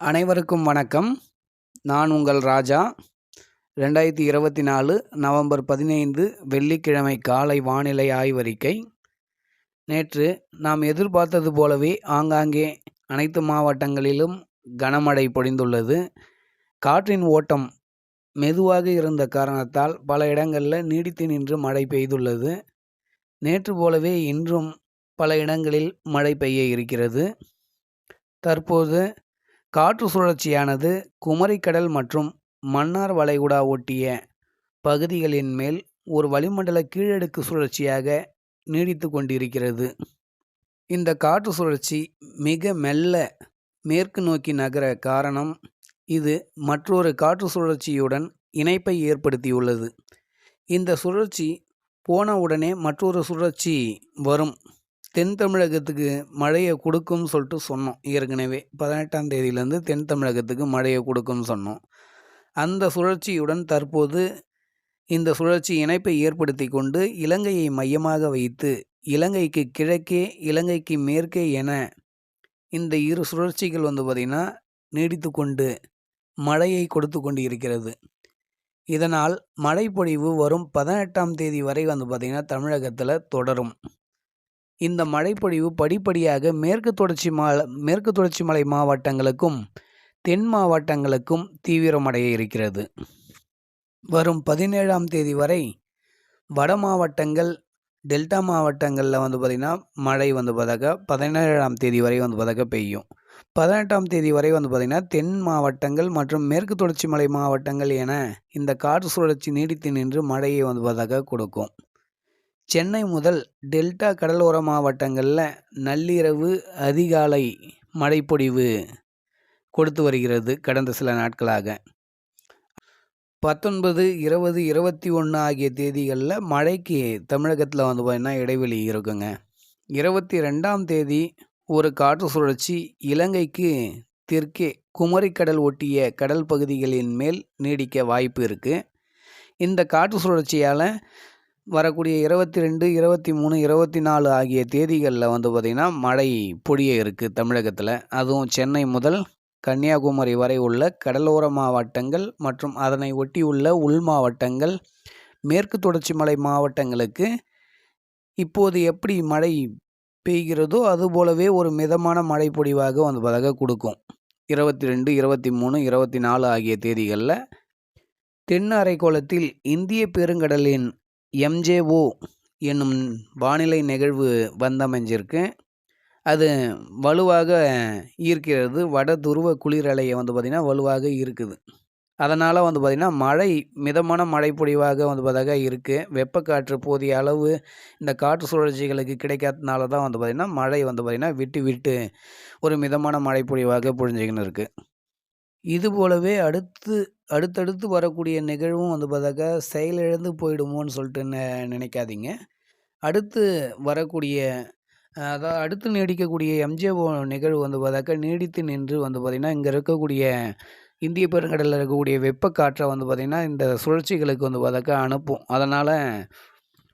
அனைவருக்கும் வணக்கம். நான் உங்கள் ராஜா. ரெண்டாயிரத்தி இருபத்தி நாலு நவம்பர் பதினைந்து வெள்ளிக்கிழமை காலை வானிலை ஆய்வறிக்கை. நேற்று நாம் எதிர்பார்த்தது போலவே ஆங்காங்கே அனைத்து மாவட்டங்களிலும் கனமழை பொழிந்துள்ளது. காற்றின் ஓட்டம் மெதுவாக இருந்த காரணத்தால் பல இடங்களில் நீடித்து நின்று மழை பெய்துள்ளது. நேற்று போலவே இன்றும் பல இடங்களில் மழை பெய்ய இருக்கிறது. தற்போது காற்று சுழற்சியானது குமரிக்கடல் மற்றும் மன்னார் வளைகுடா ஒட்டிய பகுதிகளின் மேல் ஒரு வளிமண்டல கீழடுக்கு சுழற்சியாக நீடித்து கொண்டிருக்கிறது. இந்த காற்று சுழற்சி மிக மெல்ல மேற்கு நோக்கி நகர காரணம் இது மற்றொரு காற்று சுழற்சியுடன் இணைப்பை ஏற்படுத்தியுள்ளது. இந்த சுழற்சி போன உடனே மற்றொரு சுழற்சி வரும். தென் தமிழகத்துக்கு மழையை கொடுக்கும்னு சொல்லிட்டு சொன்னோம் ஏற்கனவே. பதினெட்டாம் தேதியிலேருந்து தென் தமிழகத்துக்கு மழையை கொடுக்கும்னு சொன்னோம். அந்த சுழற்சியுடன் தற்போது இந்த சுழற்சி இணைப்பை ஏற்படுத்தி கொண்டு இலங்கையை மையமாக வைத்து இலங்கைக்கு கிழக்கே இலங்கைக்கு மேற்கே என இந்த இரு சுழற்சிகள் வந்து பார்த்திங்கன்னா நீடித்து கொண்டு மழையை கொடுத்து கொண்டு இருக்கிறது இதனால் மழைப்பொழிவு வரும் பதினெட்டாம் தேதி வரை வந்து பார்த்திங்கன்னா தமிழகத்தில் தொடரும். இந்த மழைப்பொழிவு படிப்படியாக மேற்கு தொடர்ச்சி மா மேற்கு தொடர்ச்சி மலை மாவட்டங்களுக்கும் தென் மாவட்டங்களுக்கும் தீவிரமடைய இருக்கிறது. வரும் பதினேழாம் தேதி வரை வட மாவட்டங்கள் டெல்டா மாவட்டங்களில் வந்து பார்த்திங்கன்னா மழை வந்து பார்த்தாக்கா பதினேழாம் தேதி வரை வந்து பார்த்தாக்க பெய்யும். பதினெட்டாம் தேதி வரை வந்து பார்த்திங்கன்னா தென் மாவட்டங்கள் மற்றும் மேற்கு தொடர்ச்சி மலை மாவட்டங்கள் என இந்த காற்று சுழற்சி நீடித்து நின்று மழையை வந்து பார்த்தாக்கா கொடுக்கும். சென்னை முதல் டெல்டா கடலோர மாவட்டங்களில் நள்ளிரவு அதிகாலை மழைப்பொழிவு கொடுத்து வருகிறது கடந்த சில நாட்களாக. பத்தொன்பது இருபது இருபத்தி ஒன்று ஆகிய தேதிகளில் மழைக்கு தமிழகத்தில் வந்து பார்த்திங்கன்னா இடைவெளி இருக்குங்க. இருபத்தி ரெண்டாம் தேதி ஒரு காற்று சுழற்சி இலங்கைக்கு தெற்கே குமரிக்கடல் ஒட்டிய கடல் பகுதிகளின் மேல் நீடிக்க வாய்ப்பு இருக்குது இந்த காற்று சுழற்சியால் வரக்கூடிய இருபத்தி ரெண்டு இருபத்தி மூணு இருபத்தி நாலு ஆகிய தேதிகளில் வந்து பார்த்திங்கன்னா மழை பொழிய இருக்குது தமிழகத்தில். அதுவும் சென்னை முதல் கன்னியாகுமரி வரை உள்ள கடலோர மாவட்டங்கள் மற்றும் அதனை ஒட்டியுள்ள உள் மாவட்டங்கள் மேற்கு தொடர்ச்சி மலை மாவட்டங்களுக்கு இப்போது எப்படி மழை பெய்கிறதோ அதுபோலவே ஒரு மிதமான மழை பொழிவாக வந்து பதாக கொடுக்கும். இருபத்தி ரெண்டு இருபத்தி மூணு இருபத்தி நாலு ஆகிய தேதிகளில் தென் அரைக்கோளத்தில் இந்திய பெருங்கடலின் எம்ஜேஓ என்னும் வானிலை நிகழ்வு வந்தமைஞ்சிருக்கு. அது வலுவாக ஈர்க்கிறது வட துருவ குளிரலையை வந்து பார்த்திங்கன்னா வலுவாக இருக்குது. அதனால் வந்து பார்த்திங்கன்னா மழை மிதமான மழை பொழிவாக வந்து பார்த்தாக்கா இருக்குது வெப்பக்காற்று போதிய அளவு இந்த காற்று சுழற்சிகளுக்கு கிடைக்காதனால தான் வந்து பார்த்திங்கன்னா மழை வந்து பார்த்திங்கன்னா விட்டு விட்டு ஒரு மிதமான மழை பொழிவாக பொழிஞ்சிக்கின்னு இருக்குது இது போலவே அடுத்து அடுத்தடுத்து வரக்கூடிய நிகழ்வும் வந்து பார்த்தாக்கா செயலிழந்து போயிடுமோன்னு சொல்லிட்டு நெ நினைக்காதீங்க. அடுத்து வரக்கூடிய அதாவது அடுத்து நீடிக்கக்கூடிய எம்ஜிஓ நிகழ்வு வந்து பார்த்தாக்கா நீடித்து நின்று வந்து பார்த்திங்கன்னா இங்கே இருக்கக்கூடிய இந்திய பெருங்கடலில் இருக்கக்கூடிய வெப்பக்காற்றை வந்து பார்த்திங்கன்னா இந்த சுழற்சிகளுக்கு வந்து பார்த்தாக்கா அனுப்பும். அதனால்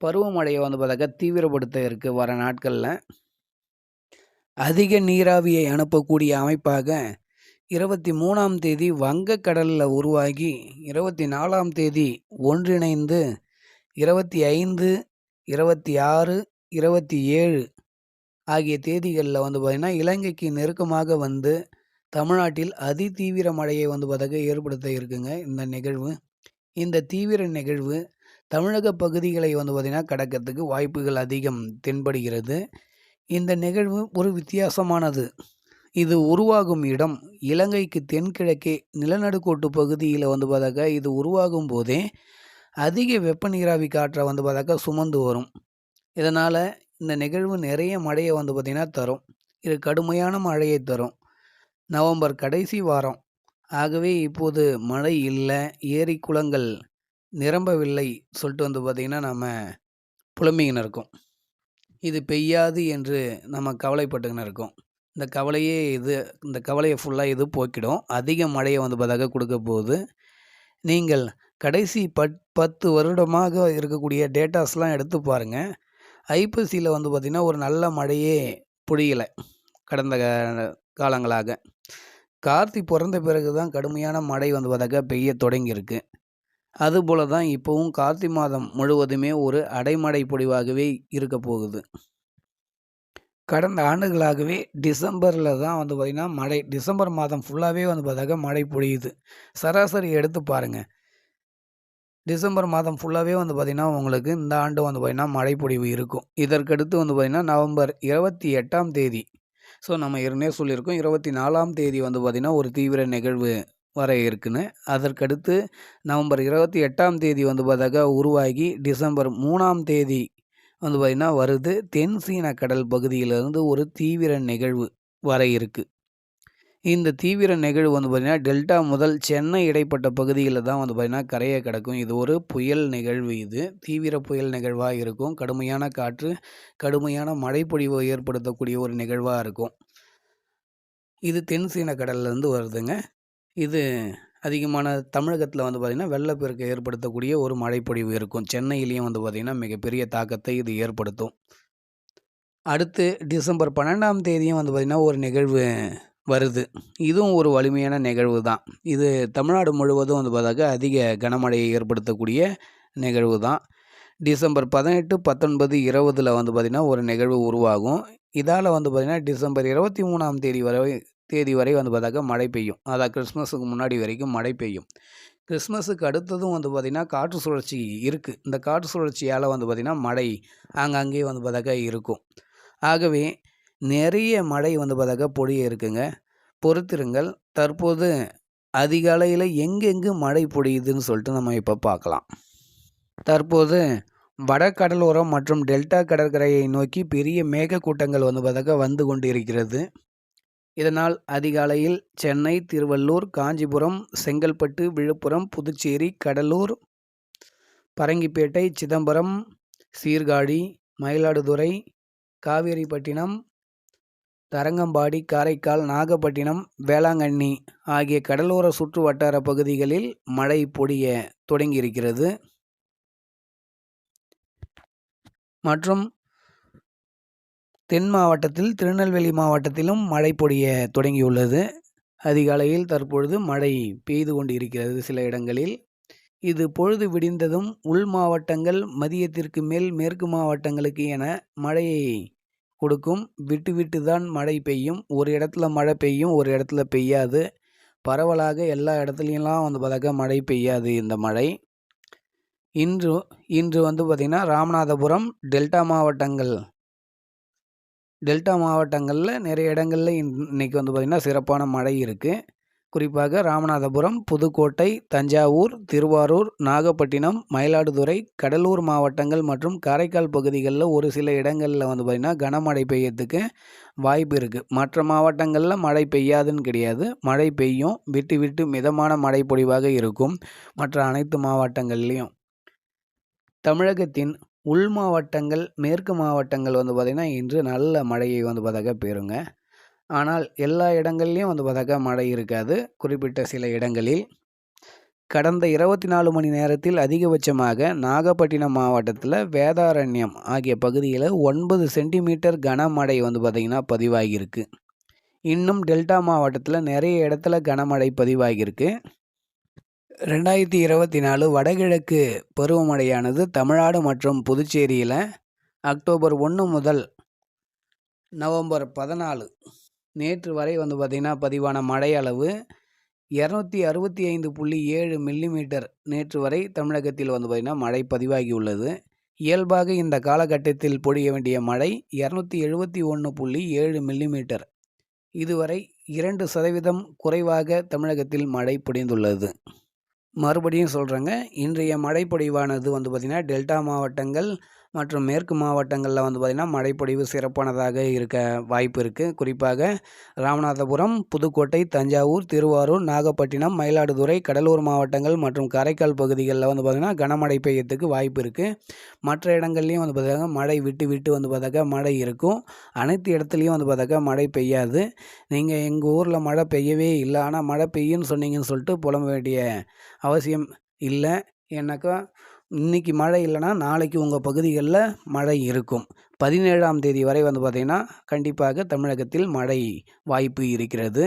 பருவமழையை வந்து பார்த்தாக்கா தீவிரப்படுத்த இருக்குது வர நாட்களில். அதிக நீராவியை அனுப்பக்கூடிய அமைப்பாக இருபத்தி மூணாம் தேதி வங்கக்கடலில் உருவாகி இருபத்தி நாலாம் தேதி ஒன்றிணைந்து இருபத்தி ஐந்து இருபத்தி ஆறு இருபத்தி ஏழு ஆகிய தேதிகளில் வந்து பார்த்திங்கன்னா இலங்கைக்கு நெருக்கமாக வந்து தமிழ்நாட்டில் அதி தீவிர மழையை வந்து பார்த்தாக்க ஏற்படுத்த இருக்குங்க இந்த நிகழ்வு. இந்த தீவிர நிகழ்வு தமிழக பகுதிகளை வந்து பார்த்திங்கன்னா கடக்கிறதுக்கு வாய்ப்புகள் அதிகம் தென்படுகிறது. இந்த நிகழ்வு ஒரு வித்தியாசமானது. இது உருவாகும் இடம் இலங்கைக்கு தென்கிழக்கே நிலநடுக்கோட்டு பகுதியில் வந்து பார்த்தாக்கா இது உருவாகும் போதே அதிக வெப்ப நீராவி காற்றை வந்து பார்த்தாக்கா சுமந்து வரும். இதனால் இந்த நிகழ்வு நிறைய மழையை வந்து பார்த்திங்கன்னா தரும். இது கடுமையான மழையை தரும். நவம்பர் கடைசி வாரம். ஆகவே இப்போது மழை இல்லை ஏரி குளங்கள் நிரம்பவில்லை சொல்லிட்டு வந்து பார்த்திங்கன்னா நம்ம புலம்பிக்கின்னு இருக்கோம் இது பெய்யாது என்று நம்ம கவலைப்பட்டுக்கின்னு இருக்கோம். இந்த கவலையே இது இந்த கவலையை ஃபுல்லாக இது போக்கிடும். அதிக மழையை வந்து பார்த்தாக்க கொடுக்க போகுது நீங்கள் கடைசி பட் பத்து வருடமாக இருக்கக்கூடிய டேட்டாஸ்லாம் எடுத்து பாருங்கள் ஐப்பசியில் வந்து பார்த்திங்கன்னா ஒரு நல்ல மழையே பொழியலை கடந்த காலங்களாக. கார்த்தி பிறந்த பிறகு தான் கடுமையான மழை வந்து பார்த்தாக்கா பெய்ய தொடங்கியிருக்கு. அதுபோல தான் இப்போவும் கார்த்தி மாதம் முழுவதுமே ஒரு அடைமழை பொழிவாகவே இருக்க போகுது. கடந்த ஆண்டுகளாகவே டிசம்பரில் தான் வந்து பார்த்திங்கன்னா மழை டிசம்பர் மாதம் ஃபுல்லாகவே வந்து பார்த்தாக்கா மழை பொழியுது. சராசரி எடுத்து பாருங்கள் டிசம்பர் மாதம் ஃபுல்லாகவே வந்து பார்த்திங்கன்னா உங்களுக்கு இந்த ஆண்டு வந்து பார்த்திங்கன்னா மழை பொழிவு இருக்கும். இதற்கடுத்து வந்து பார்த்திங்கன்னா நவம்பர் இருபத்தி எட்டாம் தேதி. ஸோ நம்ம ஏற்கனவே சொல்லியிருக்கோம். இருபத்தி நாலாம் தேதி வந்து பார்த்திங்கன்னா ஒரு தீவிர நிகழ்வு வர இருக்குன்னு. அதற்கடுத்து நவம்பர் இருபத்தி எட்டாம் தேதி வந்து பார்த்தாக்கா உருவாகி டிசம்பர் மூணாம் தேதி வந்து பார்த்திங்கன்னா வருது. தென் சீன கடல் பகுதியிலிருந்து ஒரு தீவிர நிகழ்வு வர இருக்குது இந்த தீவிர நிகழ்வு வந்து பார்த்திங்கன்னா டெல்டா முதல் சென்னை இடைப்பட்ட பகுதியில் தான் வந்து பார்த்திங்கன்னா கரையை கிடக்கும். இது ஒரு புயல் நிகழ்வு இது. தீவிர புயல் நிகழ்வாக இருக்கும். கடுமையான காற்று கடுமையான மழைப்பொழிவை ஏற்படுத்தக்கூடிய ஒரு நிகழ்வாக இருக்கும். இது தென் சீன கடல்லேருந்து வருதுங்க. இது அதிகமான தமிழகத்தில் வந்து பார்த்திங்கன்னா வெள்ளப்பெருக்கை ஏற்படுத்தக்கூடிய ஒரு மழைப்பொழிவு இருக்கும். சென்னையிலையும் வந்து பார்த்திங்கன்னா மிகப்பெரிய தாக்கத்தை இது ஏற்படுத்தும். அடுத்து டிசம்பர் பன்னெண்டாம் தேதியும் வந்து பார்த்திங்கன்னா ஒரு நிகழ்வு வருது. இதுவும் ஒரு வலிமையான நிகழ்வு தான். இது தமிழ்நாடு முழுவதும் வந்து பார்த்தாக்கா அதிக கனமழையை ஏற்படுத்தக்கூடிய நிகழ்வு தான். டிசம்பர் பதினெட்டு பத்தொன்பது இருபதில் வந்து பார்த்திங்கன்னா ஒரு நிகழ்வு உருவாகும். இதால் வந்து பார்த்திங்கன்னா டிசம்பர் இருபத்தி மூணாம் தேதி வரை தேதி வரை வந்து பார்த்தாக்கா மழை பெய்யும். அதான் கிறிஸ்மஸுக்கு முன்னாடி வரைக்கும் மழை பெய்யும். கிறிஸ்மஸுக்கு அடுத்ததும் வந்து பார்த்திங்கன்னா காற்று சுழற்சி இருக்குது இந்த காற்று சுழற்சியால் வந்து பார்த்திங்கன்னா மழை ஆங்காங்கே வந்து பார்த்தாக்கா இருக்கும். ஆகவே நிறைய மழை வந்து பார்த்தாக்கா பொழிய இருக்குங்க. பொறுத்திருங்கள் தற்போது அதிகாலையில் எங்கெங்கு மழை பொழியுதுன்னு சொல்லிட்டு நம்ம இப்போ பார்க்கலாம். தற்போது வட கடலோரம் மற்றும் டெல்டா கடற்கரையை நோக்கி பெரிய மேகக்கூட்டங்கள் வந்து பார்த்தாக்கா வந்து கொண்டு இருக்கிறது இதனால் அதிகாலையில் சென்னை திருவள்ளூர் காஞ்சிபுரம் செங்கல்பட்டு விழுப்புரம் புதுச்சேரி கடலூர் பரங்கிப்பேட்டை சிதம்பரம் சீர்காழி மயிலாடுதுறை காவேரிப்பட்டினம் தரங்கம்பாடி காரைக்கால் நாகப்பட்டினம் வேளாங்கண்ணி ஆகிய கடலோர சுற்று வட்டார பகுதிகளில் மழை பொடிய தொடங்கியிருக்கிறது. மற்றும் தென் மாவட்டத்தில் திருநெல்வேலி மாவட்டத்திலும் மழை பொழிய தொடங்கியுள்ளது. அதிகாலையில் தற்பொழுது மழை பெய்து கொண்டு இருக்கிறது சில இடங்களில். இது பொழுது விடிந்ததும் உள் மாவட்டங்கள் மதியத்திற்கு மேல் மேற்கு மாவட்டங்களுக்கு என மழையை கொடுக்கும். விட்டு விட்டு தான் மழை பெய்யும். ஒரு இடத்துல மழை பெய்யும் ஒரு இடத்துல பெய்யாது. பரவலாக எல்லா இடத்துலையும்லாம் வந்து பார்த்தாக்கா மழை பெய்யாது இந்த மழை. இன்று இன்று வந்து பார்த்திங்கன்னா ராமநாதபுரம் டெல்டா மாவட்டங்கள் டெல்டா மாவட்டங்களில் நிறைய இடங்களில் இன்றைக்கி வந்து பார்த்திங்கன்னா சிறப்பான மழை இருக்குது குறிப்பாக ராமநாதபுரம் புதுக்கோட்டை தஞ்சாவூர் திருவாரூர் நாகப்பட்டினம் மயிலாடுதுறை கடலூர் மாவட்டங்கள் மற்றும் காரைக்கால் பகுதிகளில் ஒரு சில இடங்களில் வந்து பார்த்திங்கன்னா கனமழை பெய்யறதுக்கு வாய்ப்பு இருக்குது மற்ற மாவட்டங்களில் மழை பெய்யாதுன்னு கிடையாது. மழை பெய்யும். விட்டு விட்டு மிதமான மழை பொழிவாக இருக்கும். மற்ற அனைத்து மாவட்டங்கள்லேயும். தமிழகத்தின் உள் மாவட்டங்கள் மேற்கு மாவட்டங்கள் வந்து பார்த்திங்கன்னா இன்று நல்ல மழையை வந்து பார்த்தாக்கா பெறுங்க ஆனால் எல்லா இடங்கள்லையும் வந்து பார்த்தாக்கா மழை இருக்காது. குறிப்பிட்ட சில இடங்களில். கடந்த இருபத்தி நாலு மணி நேரத்தில் அதிகபட்சமாக நாகப்பட்டினம் மாவட்டத்தில் வேதாரண்யம் ஆகிய பகுதியில் ஒன்பது சென்டிமீட்டர் கனமழை வந்து பார்த்திங்கன்னா பதிவாகியிருக்கு. இன்னும் டெல்டா மாவட்டத்தில் நிறைய இடத்துல கனமழை பதிவாகியிருக்கு. ரெண்டாயிரத்தி இருபத்தி நாலு வடகிழக்கு பருவமழையானது தமிழ்நாடு மற்றும் புதுச்சேரியில் அக்டோபர் ஒன்று முதல் நவம்பர் பதினாலு. நேற்று வரை வந்து பார்த்திங்கன்னா பதிவான மழை அளவு இரநூத்தி அறுபத்தி ஐந்து புள்ளி ஏழு மில்லிமீட்டர். நேற்று வரை தமிழகத்தில் வந்து பார்த்திங்கன்னா மழை பதிவாகி உள்ளது இயல்பாக இந்த காலகட்டத்தில் பொழிய வேண்டிய மழை இரநூத்தி எழுபத்தி ஒன்று புள்ளி ஏழு மில்லிமீட்டர். இதுவரை இரண்டு சதவீதம் குறைவாக தமிழகத்தில் மழை பொழிந்துள்ளது. மறுபடியும் சொல்கிறேங்க இன்றைய மழைப்பொழிவானது வந்து பார்த்திங்கன்னா டெல்டா மாவட்டங்கள் மற்றும் மேற்கு மாவட்டங்களில் வந்து பார்த்திங்கன்னா மழைப்பொழிவு சிறப்பானதாக இருக்க வாய்ப்பு இருக்குது குறிப்பாக ராமநாதபுரம் புதுக்கோட்டை தஞ்சாவூர் திருவாரூர் நாகப்பட்டினம் மயிலாடுதுறை கடலூர் மாவட்டங்கள் மற்றும் காரைக்கால் பகுதிகளில் வந்து பார்த்திங்கன்னா கனமழை பெய்யறதுக்கு வாய்ப்பு இருக்குது மற்ற இடங்கள்லையும் வந்து பார்த்தாக்கா மழை விட்டு விட்டு வந்து பார்த்தாக்கா மழை இருக்கும். அனைத்து இடத்துலையும் வந்து பார்த்தாக்கா மழை பெய்யாது. நீங்கள் எங்கள் ஊரில் மழை பெய்யவே இல்லை. ஆனால் மழை பெய்யும்னு சொன்னீங்கன்னு சொல்லிட்டு புலம்ப வேண்டிய அவசியம் இல்லை. ஏன்னாக்கா இன்றைக்கி மழை இல்லைன்னா நாளைக்கு உங்கள் பகுதிகளில் மழை இருக்கும். பதினேழாம் தேதி வரை வந்து பார்த்திங்கன்னா கண்டிப்பாக தமிழகத்தில் மழை வாய்ப்பு இருக்கிறது.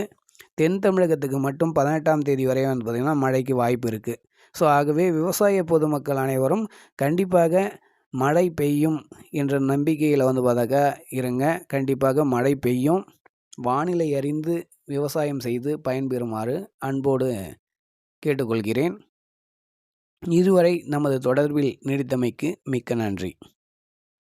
தென் தமிழகத்துக்கு மட்டும் பதினெட்டாம் தேதி வரை வந்து பார்த்திங்கன்னா மழைக்கு வாய்ப்பு இருக்குது ஸோ ஆகவே விவசாய பொதுமக்கள் அனைவரும் கண்டிப்பாக மழை பெய்யும் என்ற நம்பிக்கையில் வந்து பார்த்தாக்கா இருங்க. கண்டிப்பாக மழை பெய்யும். வானிலை அறிந்து விவசாயம் செய்து பயன்பெறுமாறு அன்போடு கேட்டுக்கொள்கிறேன். இதுவரை நமது தொடர்பில் நீடித்தமைக்கு மிக்க நன்றி.